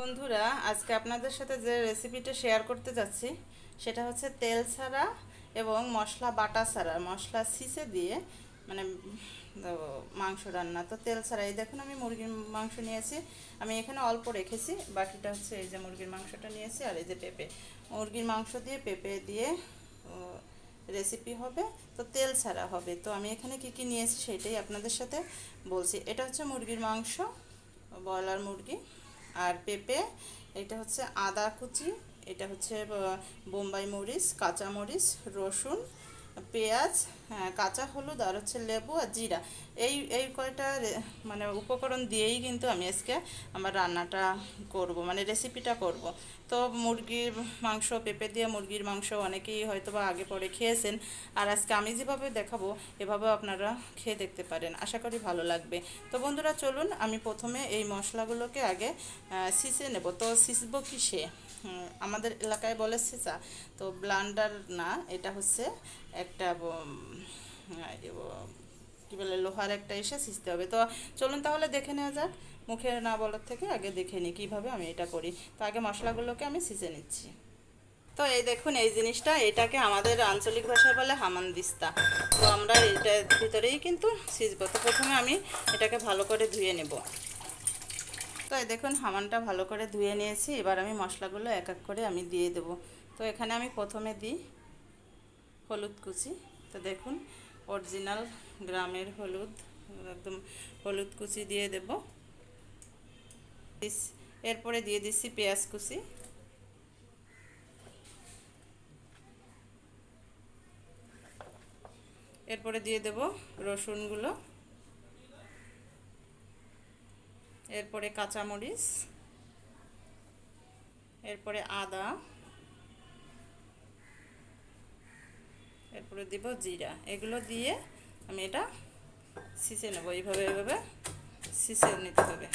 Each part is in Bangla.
বন্ধুরা, আজকে আপনাদের সাথে যে রেসিপিটা শেয়ার করতে যাচ্ছি, সেটা হচ্ছে তেল ছাড়া এবং মশলা বাটা ছাড়া। মশলা সিসে দিয়ে মানে মাংস রান্না, তো তেল ছাড়া। এই দেখুন, আমি মুরগির মাংস নিয়েছি। আমি এখানে অল্প রেখেছি, বাকিটা হচ্ছে এই যে মুরগির মাংসটা নিয়েছি আর এই যে পেঁপে। মুরগির মাংস দিয়ে পেঁপে দিয়ে রেসিপি হবে, তো তেল ছাড়া হবে। তো আমি এখানে কি কি নিয়েছি সেটাই আপনাদের সাথে বলছি। এটা হচ্ছে মুরগির মাংস, ব্রয়লার মুরগি আর পেঁপে এটা হচ্ছে আদা কুচি এটা হচ্ছে বোম্বাই মরিচ কাঁচা মরিচ রসুন পেঁয়াজ হ্যাঁ, কাঁচা হলুদ আর হচ্ছে লেবু আর জিরা। এই এই কয়টা মানে উপকরণ দিয়েই কিন্তু আমি আজকে আমার রান্নাটা করব মানে রেসিপিটা করব। তো মুরগির মাংস পেঁপে দিয়ে মুরগির মাংস অনেকেই হয়তো বা আগে পরে খেয়েছেন। আর আজকে আমি যেভাবে দেখাবো এভাবেও আপনারা খেয়ে দেখতে পারেন। আশা করি ভালো লাগবে। তো বন্ধুরা চলুন আমি প্রথমে এই মশলাগুলোকে আগে সিসে নেব। তো সিসবো কিসে? আমাদের এলাকায় বলে সিসা তো ব্লান্ডার না, এটা হচ্ছে একটা কি বলে, লোহার একটা এসে সিসতে হবে। তো চলুন তাহলে দেখে নেওয়া যাক মুখে না বলার থেকে আগে দেখে নিই কীভাবে আমি এটা করি। তো আগে মশলাগুলোকে আমি সিজে নিচ্ছি। তো এই দেখুন, এই জিনিসটা, এটাকে আমাদের আঞ্চলিক ভাষায় বলে হামানদিস্তা। তো আমরা এটার ভিতরেই কিন্তু সিজবো। তো প্রথমে আমি এটাকে ভালো করে ধুয়ে নেব। তো দেখুন, হামানটা ভালো করে ধুয়ে নিয়েছি। এবার আমি মশলাগুলো এক এক করে আমি দিয়ে দেব। তো এখানে আমি প্রথমে দিই হলুদ কুচি। তো দেখুন, অরিজিনাল গ্রামের হলুদ, একদম হলুদ কুচি দিয়ে দেব। এরপরে দিয়ে দিচ্ছি পেঁয়াজ কুচি। এরপরে দিয়ে দেব রসুনগুলো। এরপরে কাঁচামরিচ, এরপরে আদা, এরপরে দিব জিরা। এগুলো দিয়ে আমি এটা সিসে নেব। এইভাবে এভাবে সিসে নিতে হবে।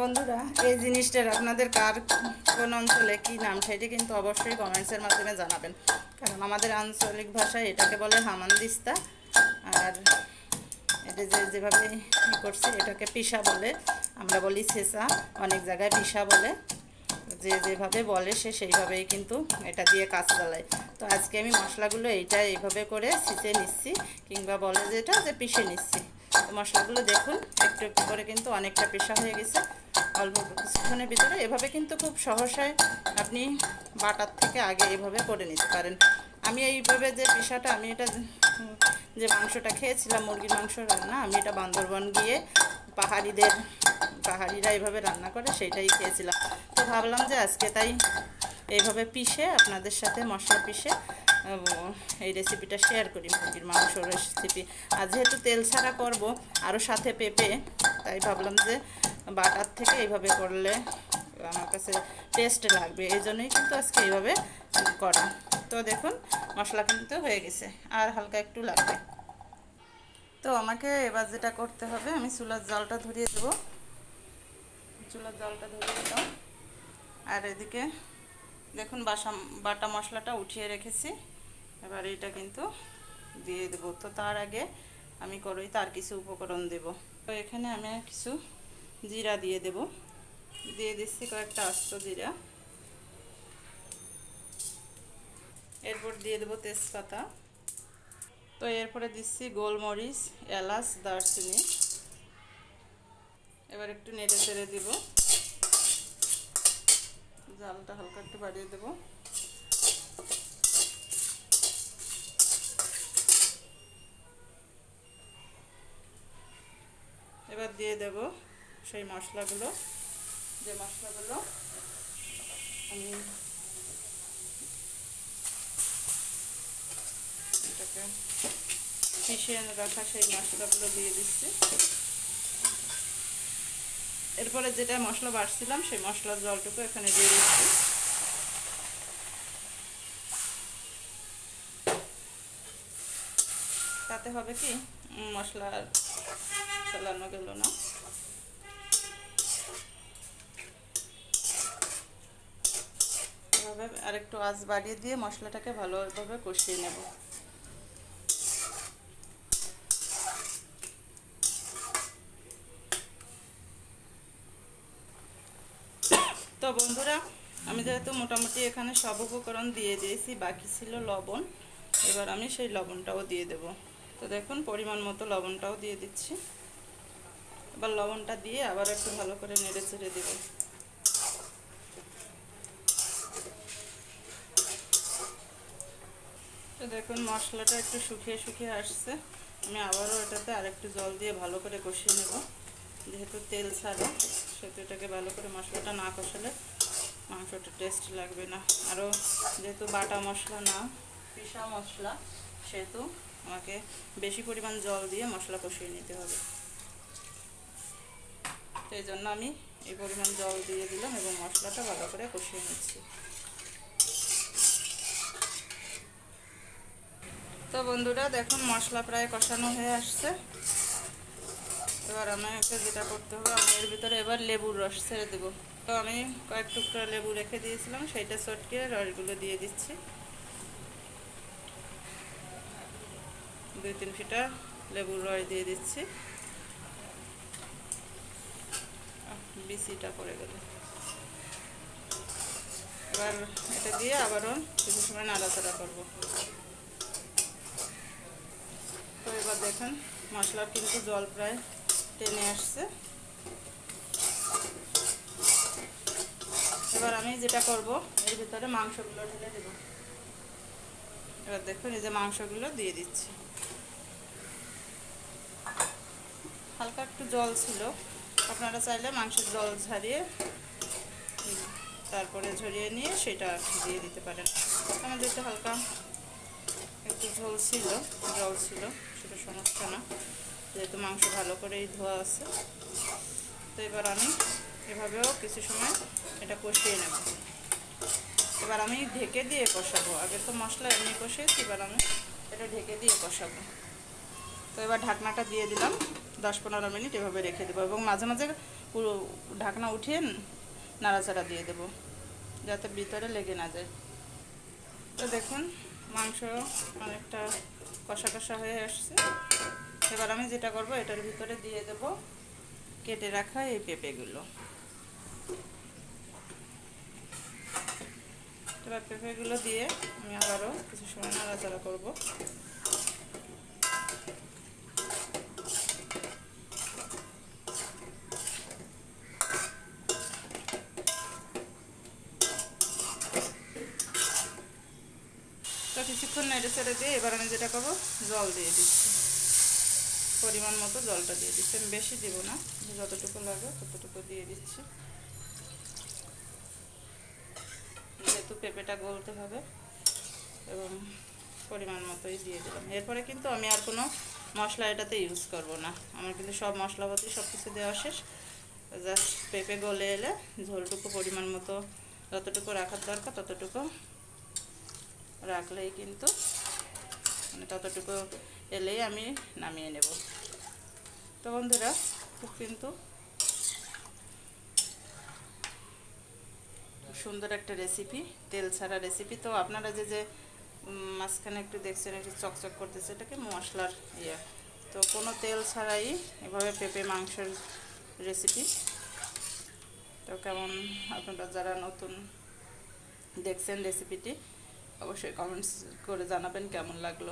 বন্ধুরা, এই জিনিসটার আপনাদের কার কোন অঞ্চলে কি নাম সেটি কিন্তু অবশ্যই কমেন্টসের মাধ্যমে জানাবেন। কারণ আমাদের আঞ্চলিক ভাষায় এটাকে বলে হামানদিস্তা, আর এটা যে যেভাবে করছি, এটাকে পিসা বলে। আমরা বলি ছেঁচা অনেক জায়গায় পিসা বলে। যে যেভাবে বলে সে সেইভাবেই কিন্তু এটা দিয়ে কাজ চালায়। তো আজকে আমি মশলাগুলো এইটা এইভাবে করে সিচে নিচ্ছি, কিংবা বলে যেটা যে পিষে নিচ্ছি। তো মশলাগুলো দেখুন, একটু একটু করে কিন্তু অনেকটা পেশা হয়ে গেছে, অল্প কিছুক্ষণের ভিতরে। এভাবে কিন্তু খুব সহসায় আপনি বাটার থেকে আগে এভাবে করে নিতে পারেন। আমি এইভাবে যে পেশাটা, আমি এটা যে মাংসটা খেয়েছিলাম, মুরগির মাংস রান্না, আমি এটা বান্দরবন গিয়ে পাহাড়িদের, পাহাড়িরা এইভাবে রান্না করে সেইটাই খেয়েছিলাম। তো ভাবলাম যে আজকে তাই এইভাবে পিষে, আপনাদের সাথে মশলা পিষে এই রেসিপিটা শেয়ার করি মুরগির মাংস রেসিপি আর যেহেতু তেল ছাড়া করব আরও সাথে পেঁপে, তাই ভাবলাম যে বাটার থেকে এইভাবে করলে আমার কাছে টেস্ট লাগবে। এই জন্যই কিন্তু আজকে এইভাবে করা। তো দেখুন, মশলা কিন্তু হয়ে গেছে, আর হালকা একটু লাগবে। তো আমাকে এবার যেটা করতে হবে, আমি চুলার জলটা ধরিয়ে দেবো। চুলার জলটা ধরিয়ে দিলাম। আর এদিকে দেখুন, বাসা বাটা মশলাটা উঠিয়ে রেখেছি। এবার এটা কিন্তু দিয়ে দেবো। তো তার আগে আমি করই, তার কিছু উপকরণ দেব। তো এখানে আমি কিছু জিরা দিয়ে দেব। দিয়ে দিচ্ছি কয়েকটা আস্ত জিরা। এরপর দিয়ে দেবো তেজপাতা। তো এরপরে দিচ্ছি গোলমরিচ, এলাচ, দারচিনি। এবার একটু নেড়ে চেড়ে দিব। জালটা হালকা একটু বাড়িয়ে দেব। এবার দিয়ে দেব সেই মশলাগুলো। যে মশলাগুলো আমি এটাকে পিষিয়ে রাখা সেই মশলাগুলো দিয়ে দিচ্ছি। এরপরে যেটা মশলা বাড়ছিলাম সেই মশলার জলটুকু এখানে দিয়ে দিচ্ছি। তাতে হবে কি? উম, গলানো গেল না। এভাবে আরেকটু আঁচ বাড়িয়ে দিয়ে মশলাটাকে ভালোভাবে কষিয়ে নেব। তো বন্ধুরা, আমি যেহেতু মোটামুটি এখানে সব উপকরণ দিয়ে দিয়েছি, বাকি ছিল লবণ। এবার আমি সেই লবণটাও দিয়ে দেব। তো দেখুন, পরিমাণ মতো লবণটাও দিয়ে দিচ্ছি। এবার লবণটা দিয়ে আবার একটু ভালো করে নেড়ে চেড়ে দেবো। দেখুন, মশলাটা একটু শুকিয়ে শুকিয়ে আসছে। আমি আবারও এটাতে আরেকটু জল দিয়ে ভালো করে কষিয়ে নেব। যেহেতু তেল ছাড়া, সেহেতু এটাকে ভালো করে মশলাটা না কষালে মাংসটা টেস্ট লাগবে না। আরও যেহেতু বাটা মশলা না, পিসা মশলা, সেহেতু আমাকে বেশি পরিমাণ জল দিয়ে মশলা কষিয়ে নিতে হবে। এই জন্য আমি এই পরিমাণ জল দিয়ে দিলাম এবং মশলাটা ভালো করে কষিয়ে নিচ্ছি। তো বন্ধুরা, দেখুন মশলা প্রায় কষানো হয়ে আসছে। এবার আমাকে যেটা করতে হবে, আমি এর ভিতরে এবার লেবুর রস ছেড়ে দেবো। তো আমি কয়েক টুকরা লেবু রেখে দিয়েছিলাম, সেইটা চটকে রসগুলো দিয়ে দিচ্ছি। দুই তিন ফিটা লেবুর রস দিয়ে দিচ্ছি। বিচিটা পড়ে গেল। এবার এটা দিয়ে আবারও কিছু সময় নাড়াচাড়া করব। তো এবার দেখেন, মশলার কিন্তু জল প্রায় টেনে আসছে। এবার আমি যেটা করব, এর ভিতরে মাংসগুলো ঢেলে দেব। এবার দেখুন, এই যে মাংসগুলো দিয়ে দিচ্ছি। হালকা একটু জল ছিল। আপনারা চাইলে মাংসের জল ঝারিয়ে, তারপরে ঝরিয়ে নিয়ে সেটা দিয়ে দিতে পারেন। আমাদের তো হালকা একটু ঝোল ছিল, জল ছিল, সেটা সমস্যা না। যেহেতু মাংস ভালো করেই ধোয়া আছে। তো এবার আমি এভাবেও কিছু সময় এটা কষিয়ে নেব। এবার আমি ঢেকে দিয়ে কষাবো। আগে তো মশলা এমনি কষিয়েছি, এবার আমি এটা ঢেকে দিয়ে কষাবো। তো এবার ঢাকনাটা দিয়ে দিলাম, দশ পনেরো মিনিট এভাবে রেখে দেবো এবং মাঝে মাঝে ঢাকনা উঠিয়ে নাড়াচাড়া দিয়ে দেবো, যাতে ভিতরে লেগে না যায়। তো দেখুন, মাংস অনেকটা কষা কষা হয়ে আসছে। এবার আমি যেটা করব, এটার ভিতরে দিয়ে দেব কেটে রাখা এই পেঁপেগুলো। এবার পেঁপেগুলো দিয়ে আমি আবারও কিছু সময় নাড়াচাড়া করব। কিছুক্ষণ নেড়ে চেড়ে দিয়ে এবার আমি যেটা করব, জল দিয়ে দিচ্ছি। পরিমাণ মতো জলটা দিয়ে দিচ্ছি। আমি বেশি দিব না, যতটুকু লাগে ততটুকু দিয়ে দিচ্ছি। যেহেতু পেঁপেটা গলতে হবে এবং পরিমাণ মতোই দিয়ে দিলাম। এরপরে কিন্তু আমি আর কোনো মশলা এটাতে ইউজ করব না। আমার কিন্তু সব মশলাপাতি সব কিছু দেওয়া শেষ। জাস্ট পেঁপে গলে এলে, ঝোলটুকু পরিমাণ মতো যতটুকু রাখার দরকার ততটুকু রাখলেই কিন্তু মানে ততটুকু এলেই আমি নামিয়ে নেব। তো বন্ধুরা, খুব কিন্তু সুন্দর একটা রেসিপি তেল ছাড়া রেসিপি তো আপনারা যে যে মাঝখানে একটু দেখছেন, একটু চকচক করতেছে, এটাকে মশলার ইয়ে। তো কোনো তেল ছাড়াই এভাবে পেঁপে মাংসের রেসিপি তো কেমন আপনারা যারা নতুন দেখছেন রেসিপিটি অবশ্যই কমেন্টস করে জানাবেন কেমন লাগল।